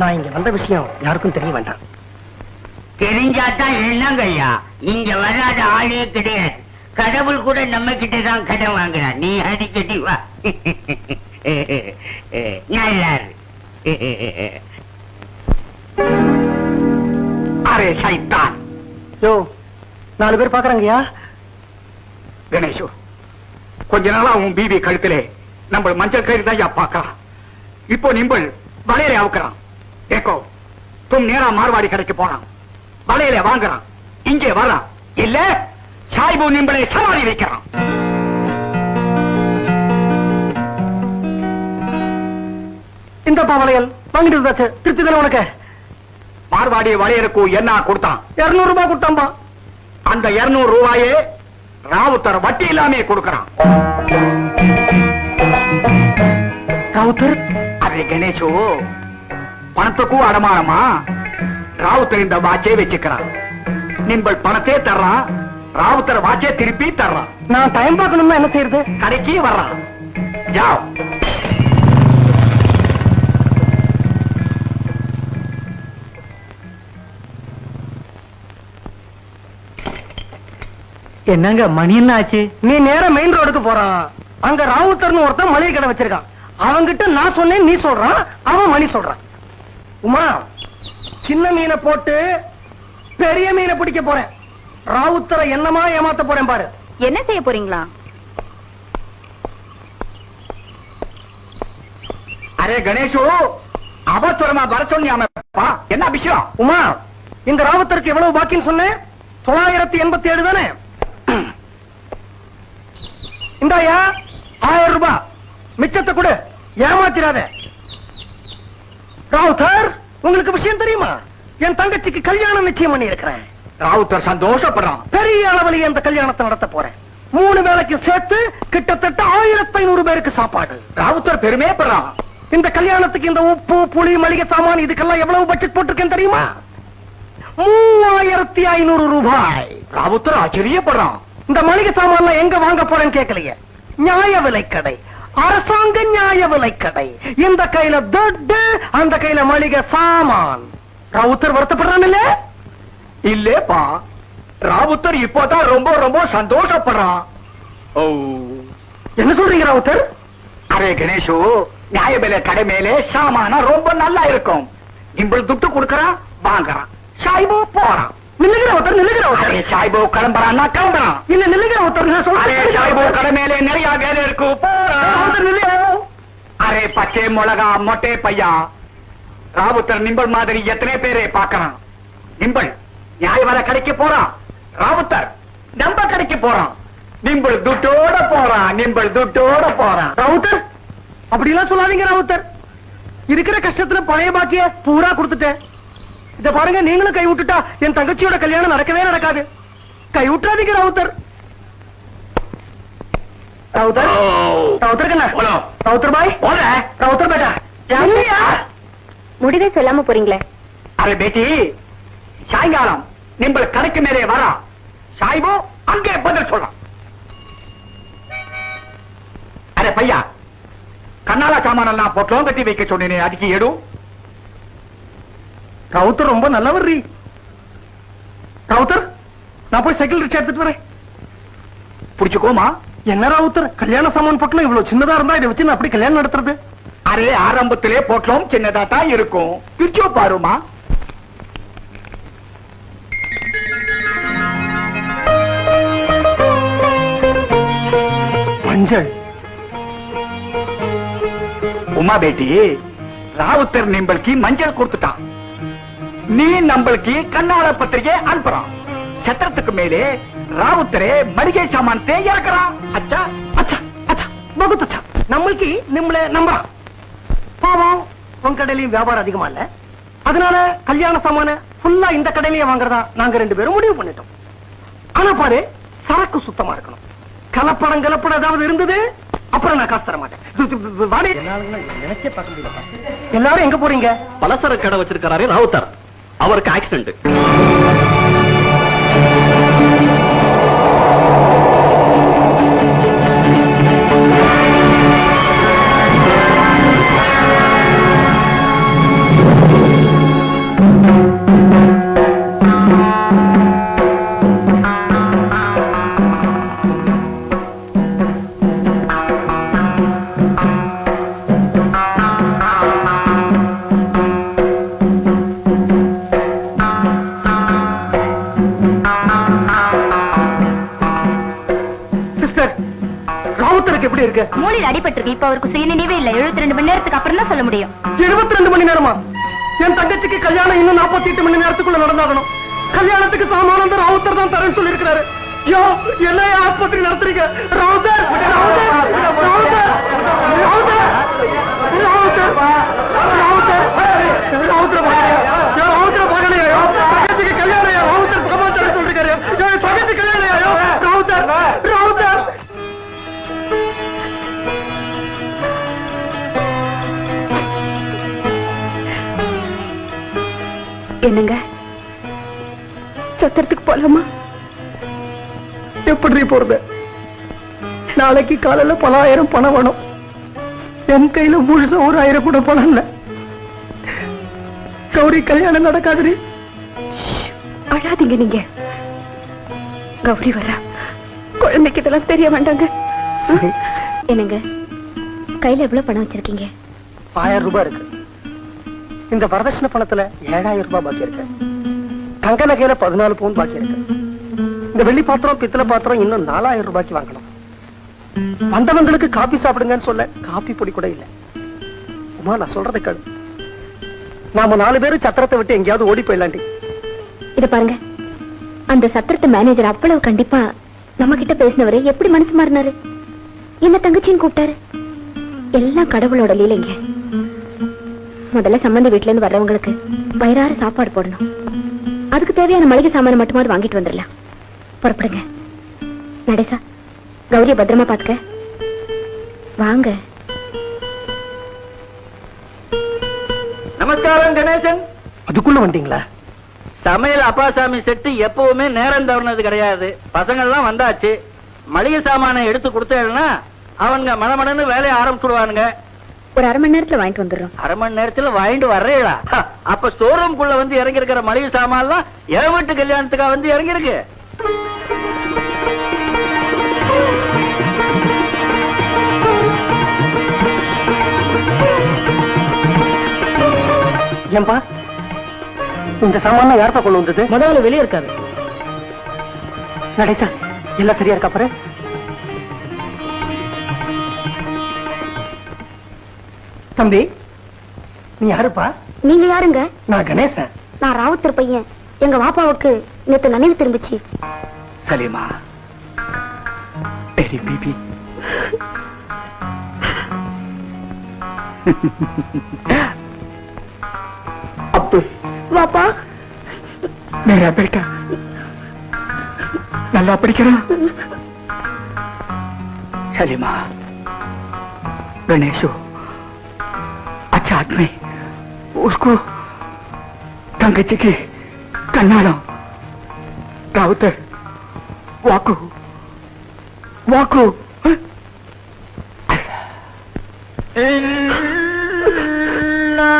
நான் இங்க வந்த விஷயம் யாருக்கும் தெரிய வேண்டாம். தெரிஞ்சாதான் என்னங்க ஐயா. இங்க வராத ஆளே கிடையாது. கடவுள் கூட நம்ம கிட்ட தான் கடன் வாங்குறான் நீ அடிக்கடி வா. நல்லா. அரே சைத்தான். யோ நாலு பேர் பாக்குறாங்கய்யா? கணேஷு கொஞ்ச நாளா உன் பிபி கழுத்திலே நம்ம மஞ்சள் கயிறு தான் பாக்கலாம் இப்போ நிம்பள் வளையலை அவுக்கிறான். ஏக்கோ தும் நேரா மார்வாடி கடைக்கு போறான் வளையலை வாங்குறான். இங்கே வரான் இல்ல சாய்பு நிம்பளை சமாளி வைக்கிறான். இந்த வளையல் வாங்கிட்டு வந்தாச்சு திருப்தி தானே உனக்கு? மார்வாடி வளையலுக்கு என்ன கொடுத்தான்? இருநூறு ரூபாய் கொடுத்தாம்பா அந்த இருநூறு ரூபாயே ராவுத்தர் வட்டி இல்லாமே கொடுக்கறான். ராவுத்தர்? அரே கணேஷு பணத்துக்கும் அடமானமா? ராவுத்தர் இந்த வாட்சே வச்சுக்கிறான். நிம்பள் பணத்தே தர்றான். ராவுத்தர் வாட்சே திருப்பி தர்றான். நான் டைம் பார்க்கணும்னா என்ன செய்யறது? கடைக்கு வர்றான். ஜாவ். என்னங்க மணி என்ன ஆச்சு? நீ நேரா மெயின் ரோடுக்கு போறான். அங்க ராவுத்தர்னு ஒருத்தன் மளிகை கடை வச்சிருக்கான். அவன்கிட்ட நான் சொன்னேன் நீ சொல்றான் அவன் மணி சொல்றான். உமா சின்ன மீனை போட்டு பெரிய மீனை பிடிக்க போறேன். ராவுத்தரை என்னமா ஏமாத்த போறேன் பாரு. என்ன செய்ய போறீங்களா? அரே கணேஷு அவசரமா வர சொன்னியாமப்பா என்ன விஷயம்? உமா இந்த ராவுத்தருக்கு எவ்வளவு பாக்கின்னு சொன்னேன்? தொள்ளாயிரத்தி எண்பத்தி ஏழு தானே? இந்தாயா ஆயிரம் ரூபாய். மிச்சத்தை கொடு ஏமாத்திராத. ராவுத்தர் உங்களுக்கு விஷயம் தெரியுமா? என் தங்கச்சிக்கு கல்யாணம் நிச்சயம் பண்ணி இருக்கிறேன் ராவுத்தர் சந்தோஷப்படுறான். பெரிய அளவில் இந்த கல்யாணத்தை நடத்த போறேன். மூணு வேளைக்கு சேர்த்து கிட்டத்தட்ட ஆயிரத்தி ஐநூறு பேருக்கு சாப்பாடு. ராவுத்தர் பெருமைப்படுறான். இந்த கல்யாணத்துக்கு இந்த உப்பு புளி மளிகை சாமான் இதுக்கெல்லாம் எவ்வளவு பட்ஜெட் போட்டிருக்கேன் தெரியுமா? மூவாயிரத்தி ஐநூறு ரூபாய். ராவுத்தர் ஆச்சரியப்படுறான். இந்த மளிகை சாமான்லாம் எங்க வாங்க போறேன்னு கேட்கலையே. நியாய விலை கடை அரசாங்க நியாய விலை கடை இந்த கையில துட்டு அந்த கையில மளிகை சாமான். ராவுத்தர் வருத்தப்படுறான் இல்ல இல்லேப்பா. ராவுத்தர் இப்போதான் ரொம்ப ரொம்ப சந்தோஷப்படுறான். ஓ. என்ன சொல்றீங்க ராவுத்தர்? அரே கணேஷு நியாய விலை கடை மேலே சாமான ரொம்ப நல்லா இருக்கும். இம்பள் துட்டு கொடுக்கறான் வாங்குறான் சாய்பு போறான். நில்லுங்க அரே ராவுத்தர் சாய்பு கிளம்புறான்னா கிளம்புறான் இல்ல நில்லுங்க ராவுத்தர் நான் அரே சாய்பு சொல்றேன் கடை மேலே நிறைய வேலை இருக்கு போறான் ராவுத்தர் நில்லுங்க. அரே பச்சை மிளகா மொட்டை பையா. ராவுத்தர் நிம்பள் மாதிரி எத்தனை பேரை பார்க்கறான்? நிம்பள் நியாய வர கடைக்கு போறான் ராவுத்தர் நம்ம கடைக்கு போறான். நிம்பள் துட்டோட போறான் நிம்பள் துட்டோட போறான். ராவுத்தர் அப்படி எல்லாம் சொல்லாதீங்க ராவுத்தர். இருக்கிற கஷ்டத்துல பழைய பாக்கிய பூரா கொடுத்துட்டேன். இத பாருங்க நீங்களும் கை விட்டுட்டா என் தங்கச்சியோட கல்யாணம் நடக்கவே நடக்காது. கை விட்டுறாதீங்க ராவுத்தர். ராவுத்தர்? ராவுத்தர் கண்ணா? போலோ. ராவுத்தர் பாய்? ராவுத்தர் பேட்டா? முடிவே சொல்லாம போறீங்களே. அரே பேட்டி சாயங்காலம் நிம்பள் கடைக்கு மேலே வரா. சாய்பு அங்கே பதில் சொல்றான் அரே பையா கண்ணால சாமான் எல்லாம் பொட்டலம் கட்டி வைக்க சொன்னேனே அதுக்கு எடு ராவுத்தர் ரொம்ப நல்லவர் ரீ. ராவுத்தர் நான் போய் சைக்கிள் ரிக்ஷா எடுத்துட்டு வரேன். புடிச்சுக்கோமா. என்ன ராவுத்தர் கல்யாண சாமான் பொட்டலம் இவ்வளவு சின்னதா இருந்தா இதை வச்சு நான் அப்படி கல்யாணம் நடத்துறது? அரே ஆரம்பத்திலே பொட்டலம் சின்னதா தான் இருக்கும். பிரிச்சோ பாருமா. மஞ்சள். உமா பேட்டி ராவுத்தர் நிம்பளுக்கு மஞ்சள் கொடுத்துட்டான். நீ நம்மளுக்கு கண்ணால பத்திரிகை அனுப்புறான். சத்திரத்துக்கு மேலே ராவுத்தரே மளிகை சாமான் இறக்குறான். அச்சா அச்சா அச்சா பகுத் அச்சா. நம்மளுக்கு நம்மள நம்புறான். பாவம் உன் கடையிலயும் வியாபாரம் அதிகமா இல்ல. அதனால கல்யாண சாமான ஃபுல்லா இந்த கடையிலேயே வாங்குறதா நாங்க ரெண்டு பேரும் முடிவு பண்ணிட்டோம். ஆனா பாரு சரக்கு சுத்தமா இருக்கணும். கலப்படம் கலப்படம் ஏதாவது இருந்தது? அப்புறம் நான் காசு தர மாட்டேன். எல்லாரும் எங்க போறீங்க? பலசர கடை வச்சிருக்காரு ராவுத்தர். அவருக்கு ஆக்சிடென்ட் அடிபட்டிருக்கு மூளையில் அடிபட்டிருக்கு இப்ப அவருக்கு சுயநினைவே இல்ல எழுபத்தி ரெண்டு மணி நேரத்துக்கு அப்புறம் தான் சொல்ல முடியும் இருபத்தி ரெண்டு மணி நேரமா என் தங்கச்சிக்கு கல்யாணம் இன்னும் நாற்பத்தி எட்டு மணி நேரத்துக்குள்ள நடந்தாகணும் கல்யாணத்துக்கு சாமானந்தர் ராவுத்தர் தான் தரேன்னு சொல்லி இருக்கிறாரு யோ என்ன ஆஸ்பத்திரி நடத்துறீங்க ராவுத்தர் ராவுத்தர் ராவுத்தர் ராவுத்தர் ராவுத்தர் ராவுத்தர் ராவுத்தர் என்னங்க? சத்திரத்துக்கு போலாமா? எப்படி போறது? நாளைக்கு காலையில பல ஆயிரம் பணம் வேணும். என் கையில முழுசா ஒரு ஆயிரம் கூட பணம் இல்ல. கௌரி கல்யாணம் நடக்காதுரி அழாதீங்க நீங்க. கௌரி வரா. குழந்தைக்கு இதெல்லாம் தெரிய வேண்டாங்க. என்னங்க? கையில எவ்வளவு பணம் வச்சிருக்கீங்க? ஆயிரம் ரூபாய் இருக்கு. இந்த வரதட்சணை பணத்துல ஏழாயிரம் ரூபாய் பாக்கி இருக்கு. தங்க நகையில பதினாலு பவுன் பாக்கி இருக்கு. இந்த வெள்ளி பாத்திரம் பித்தளை பாத்திரம் இன்னும் நாலாயிரம் ரூபாய்க்கு வாங்கணும். வந்தவங்களுக்கு காபி சாப்பிடுங்கன்னு சொல்ல காபி பொடி கூட இல்ல. உமா நான் சொல்றதை கேளு. நாம நாலு பேரும் சத்திரத்தை விட்டு எங்கேயாவது ஓடி போயிடலாண்டி. இது பாருங்க. அந்த சத்திரத்து மேனேஜர் அவ்வளவு கண்டிப்பா நம்ம கிட்ட பேசினவரு எப்படி மனசு மாறினாரு? என்ன தங்கச்சின்னு கூப்பிட்டாரு? எல்லாம் கடவுளோட லீலைங்க. முதல்ல சம்பந்தி வீட்டுல இருந்து வர்றவங்களுக்கு வயிறார சாப்பாடு போடணும். அதுக்கு தேவையான மளிகை சாமான மட்டுமாவது வாங்கிட்டு வந்துடலாம். புறப்படுங்க. நடேசா கௌரிய பத்திரமா பாத்துக்க வாங்க. நமஸ்காரம் கணேசன். அதுக்குள்ள வந்தீங்களா? சமையல் அப்பாசாமி செட்டு எப்பவுமே நேரம் தவறினது கிடையாது. பசங்க எல்லாம் வந்தாச்சு. மளிகை சாமானை எடுத்து கொடுத்தேன்னா அவனுங்க மணமணன்னு வேலையை ஆரம்பிச்சுடுவானுங்க. ஒரு அரை மணி நேரத்துல வாங்கிட்டு வந்துடுறோம். அரை மணி நேரத்துல வாங்கிட்டு வர்றீங்களா அப்ப ஸ்டோர் ரூம்குள்ள வந்து இறங்கி இருக்கிற மளிகை சாமான்லாம் என் வீட்டு கல்யாணத்துக்கா வந்து இறங்கி இருக்கு ஏன்பா? இந்த சாமான யார்ப்பா கொண்டு வந்தது? முதல்ல வெளியே இருக்காரு. நடேசா எல்லாம் சரியா இருக்கா பாரு? தம்பி நீ யாருப்பா? நீங்க யாருங்க? நான் கணேசன். நான் ராவுத்தர் பையன். எங்க பாப்பாவுக்கு நேத்து நினைவு திரும்பிச்சு. சலீமா. எரி பிபி. அப்பு. பாப்பா மேரா பேட்டா நல்லா படிக்கிறான். சலீமா. கணேஷோ. साथ में उसको గంగజ్జకి కన్నాళం రావుతర్ వాకు వాకు ఇన్నా